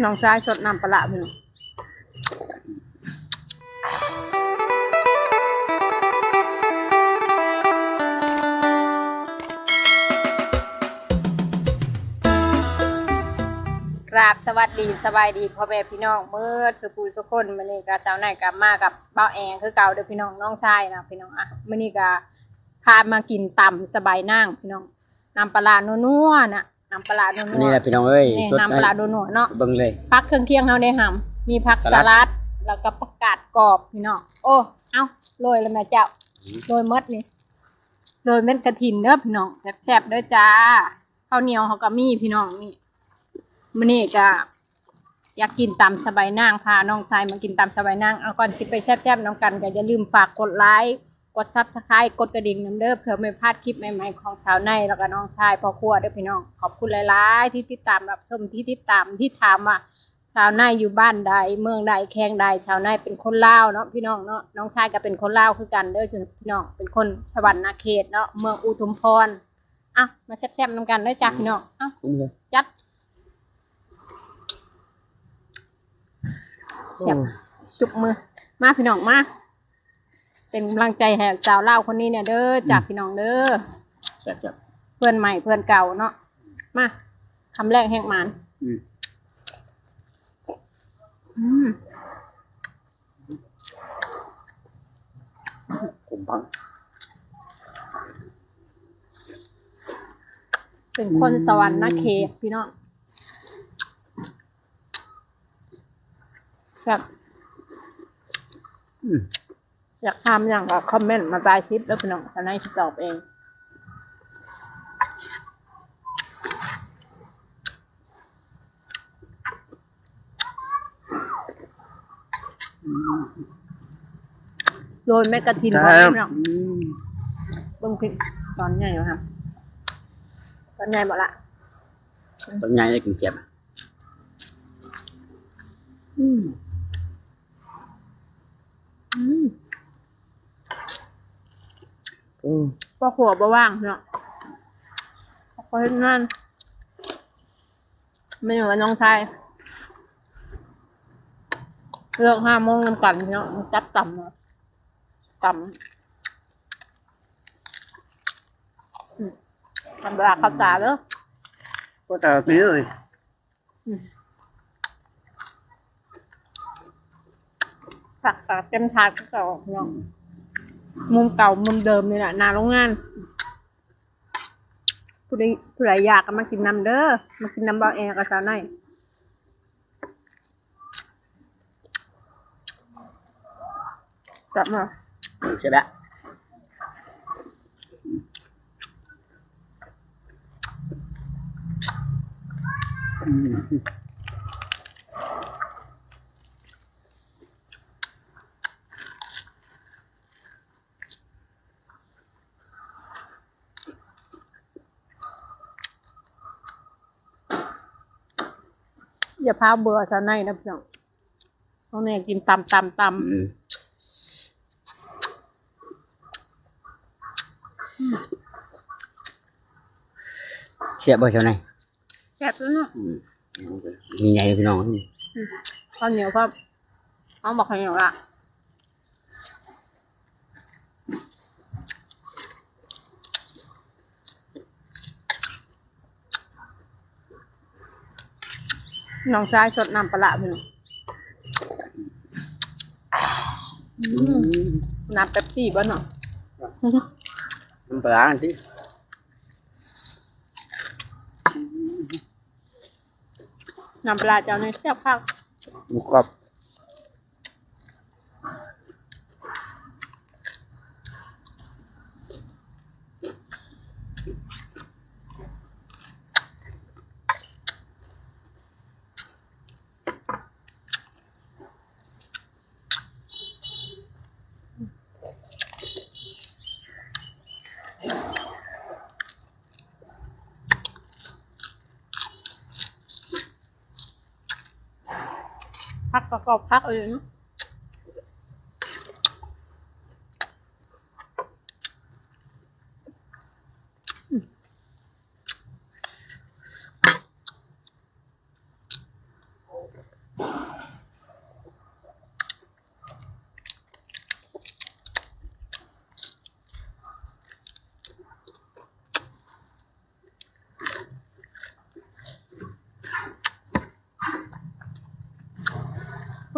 น้องชายสดน้ำปลาพี่น้องกราบสวัสดีสบายดีพ่อแม่พี่น้องเมื่อสุขุสุคนมื้อนี้ก็สาวไหนกลับมากับเบ้าแองคือเก่าเด้อพี่น้องน้องชายนะพี่น้องอะมื้อนี้ก็พามากินตำสบายนั่งพี่น้องน้ำปลาร้านัวๆน่ะ น้ำปลาร้านัวๆอันนี้แหละพี่น้องเอ้ยนี่สดน้ำปลาร้านัวๆเนาะ เบิ่งเลย พักเครื่องเคียงเฮาได้หำมีผักสสลัด ลัด แล้วก็ผักกาดกรอบพี่น้อง โอ้ เอ้าโรยแล้วแม่เจ้า โรยมดนี่ โรยเม็ดกระถินเด้อพี่น้องแซ่บๆเด้อจ้า ข้าวเหนียวเขาก็มีพี่น้องนี่มื้อนี้ก็อยากกินตำสบายนางพาน้องชายมากินตำสบายนาง เอาก่อนสิไปแซ่บๆน้องกันก็อย่าลืมฝากกดไลค์ กดซับสไครต์กดกระดิ่งน้ำเด้อเพื่อไม่พลาดคลิปใหม่ๆของสาวในแล้วก็น้องชายพ่อครัวเด้อพี่น้องขอบคุณหลายๆ ที่ติดตามรับชมที่ติดตามที่ถามว่าชาวนาอยู่บ้านใดเมืองใดแข้งใดชาวนาเป็นคนลาวเนาะพี่น้องเนาะน้องชายก็เป็นคนลาวคือกันเด้อพี่น้องเป็นคนสวรรค์นาเขตเนาะเมืองอุทุมพรอะมาแซ่บๆนำกันเด้อจ้าพี่น้องอะเบิ่งเลยจัดเสียบจุกมือมาพี่น้องมา เป็นกำลังใจให้สาวลาวคนนี้เนี่ยเด้อจากพี่น้องเด้อแซ่บเพื่อนใหม่เพื่อนเก่าเนาะมาคำแรกแหกหมันๆอืมอืมผมพังเป็นคนสวรรค์นาเขตพี่น้องแบบอืม อยากทำอย่างก็คอมเมนต์มาใต้คลิปแล้วพี่น้องจะให้ตอบเองโดยแม่กระทินคพร้อรัมบพี่น้องอืมเบิ่งคลิปตอนใหญ่อยู่ครับตอนใหญ่หมดละต้นใหญ่ได้กินเจ็บอืมอืม โอ้พ่อขัวบ่ว่างเนาะเพราะฉะนั้นไม่เหมือนน้องชายเลือกห้าโมงนำกันเนาะมันจัดต่ำเนาะต่ำอืมทำเวลาเข้าตาเด้อก็ตาตีเลยผักตาเต็มถาดก็เก่าเนาะ มุมเก่ามุมเดิมนี่แหละหนาโรงงานผู้ใดผู้ใดอยากก็มากินน้ำเด้อมากินน้ำเบาแอร์กับสาวน้อยจับมาใช่ไหมอืม อย่าพาเบื่อสาวน้อยนะพี่น้องต้องเนี่ยกินตำตำตอืมเสียบบ่เท่าไหร่ำแซ่บแล้วเนาะอืมมีใหญ่พี่น้องข้าวเหนียวก็เอาบอกข้าวเหนียวละ น้องชายสดน้ำปลาร้าพี่น้องอืมน้ำเป๊ปซี่บ้านเนาะน้ำปลาร้าสิน้ำปลาร้าเจ้าเนี่ยแซ่บคักหมูกรอบ พั กประกอบพักเอง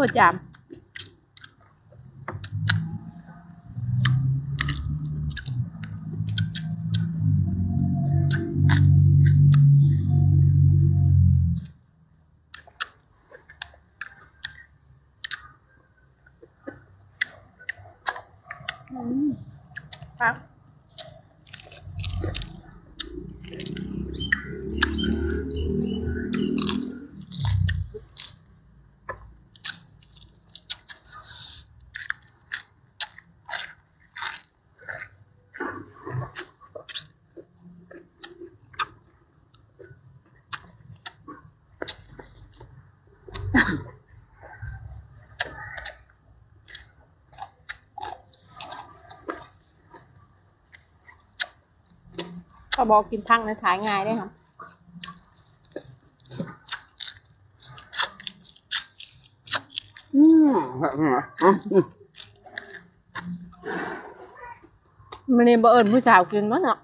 อจามอืมครับ บอกกินพังในขายง่ายได้ครับอืมครับอืมอืมมันนี่บ่เอิญผู้สาวกินมั้งเนาะ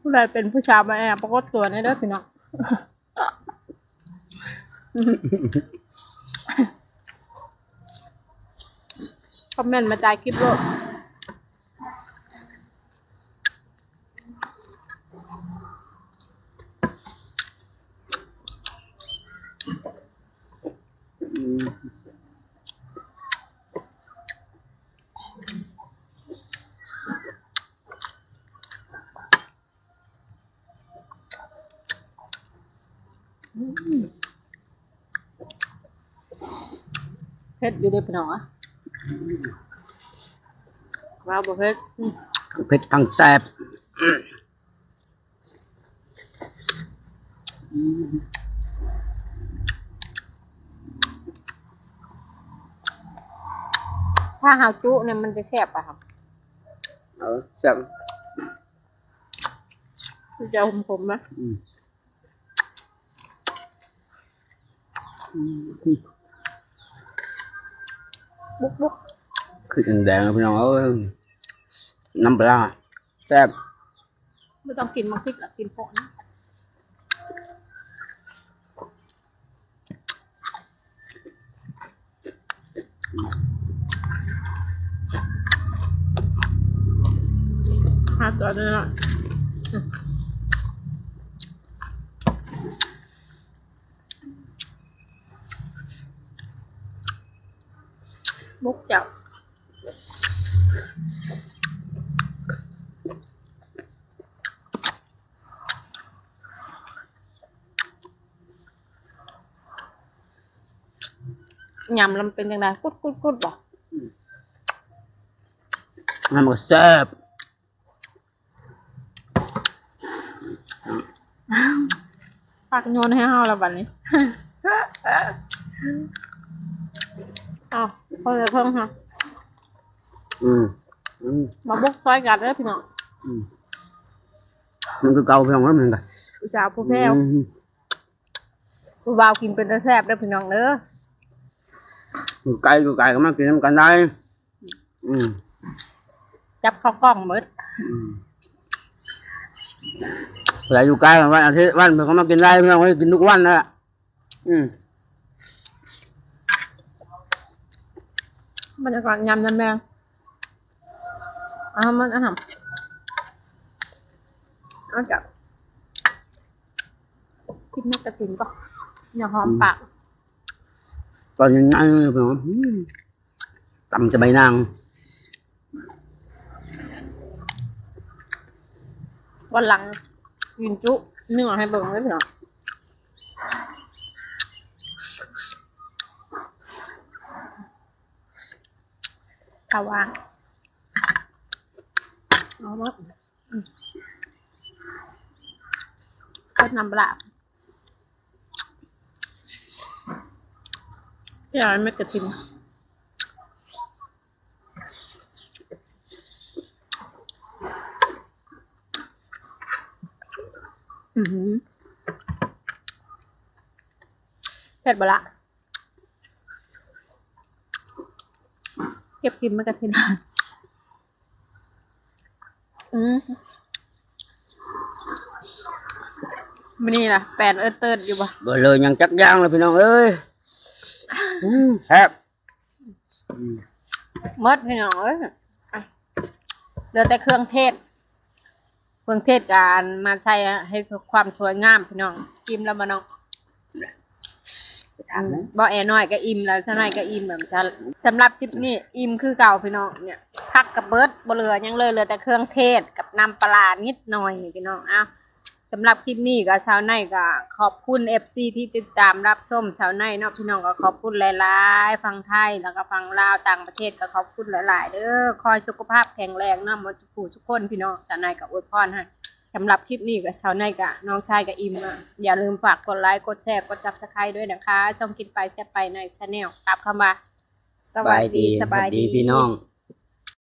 ผู้ใดเป็นผู้ชายมาแอบปรากฏตัวในเด้อพี่น้อง คอมเมนต์มาจ่ายคลิปโลกอืม เผ็ดอยู่เด้อพี่น้องอะว้าวบ่เผ็ดอืมเผ็ดทั้งแซ่บถ้าหาวจุเนี่ยมันจะแซ่บอะครับเออแซ่บมันจะขมผมๆนะอืมอืม บุกบุกคือแดงๆพี่น้องเอ้ยน้ำปลาแซ่บไม่ต้องกินมังพริกหรอกกินโผล่นะหาตัวนึงละอื มบุกเจ้ายำแล้วมันเป็นยังไงกุดกุดกุดบอกน้ำมันก็แซ่บปากโยนให้เฮาแล้วบัดนี้เอา คนละเครื่องค่ะอืมอืมมาบุกซอยกันเด้อพี่น้องอืมมันคือเก่าพี่น้องแล้วมันก็ผู้สาวผู้แพ้วอืมผู้บ่าวกินเป็นตาแซ่บเด้อพี่น้องเด้ออยู่ไกลอยู่ไกลก็มากินน้ำกันได้ อืมจับเข้ากล้องหมดอืมเวลาอยู่ไกลวันอาทิตย์วันเพิ่นก็มากินได้พี่น้องเอ้ยกินทุกวันนะอืม บรรยากาศยำยำแมงอ่ามันอาหารเอาจับกินแม่กระตินปะอย่าหอมปาก ตอนยังไงพี่น้องอืมตำจะใบนาง วันหลังกินจุเนื้อให้เบิ่งเลยพี่น้อง ข้าววางเอามาอืมก็นำปลาพี่เอาไม่กระทินอือหือเผ็ดบละ เก็บกินไม่กระทินอืมมันนี่ล่ะแปนเอิร์เติร์ดอยู่บ่บ่เลยยังจักย่างเลยพี่น้องเอ้ยอืมแซ่บอืมหมดพี่น้องเอ้ยอะเหลือแต่เครื่องเทศ เครื่องเทศการมาใส่ให้ความสวยงามพี่น้องกิมแล้วมาน้อง อันนั้นบ่แอน้อยก็อิ่มแล้วซะน่อยก็อิ่มแบบซะสำหรับชิปนี้อิ่มคือเก่าพี่น้องเนี่ยพักกับเบิร์ดบ่เหลือยังเลยเหลือแต่เครื่องเทศกับน้ำปลานิดหน่อยพี่น้องอ้าวสำหรับคลิปนี้ก็ชาวไนก็ขอบคุณ FC ที่ติดตามรับส้มชาวไนเนาะพี่น้องก็ขอบคุณหลายๆฟังไทยแล้วก็ฟังลาวต่างประเทศก็ขอบคุณหลายๆเด้อคอยสุขภาพแข็งแรงเนาะหมดทุกผู้ทุกคนพี่น้องชาวไนก็อวยพรให้ สำหรับคลิปนี้ก็ชาวไนก็น้องชายก็อิ่มอะอย่าลืมฝากกดไลค์กดแชร์กด Subscribe ด้วยนะคะช่องกินไปแซ่บไปในชาแนลกลับเข้ามาสวัสดีสบายดีพี่น้อง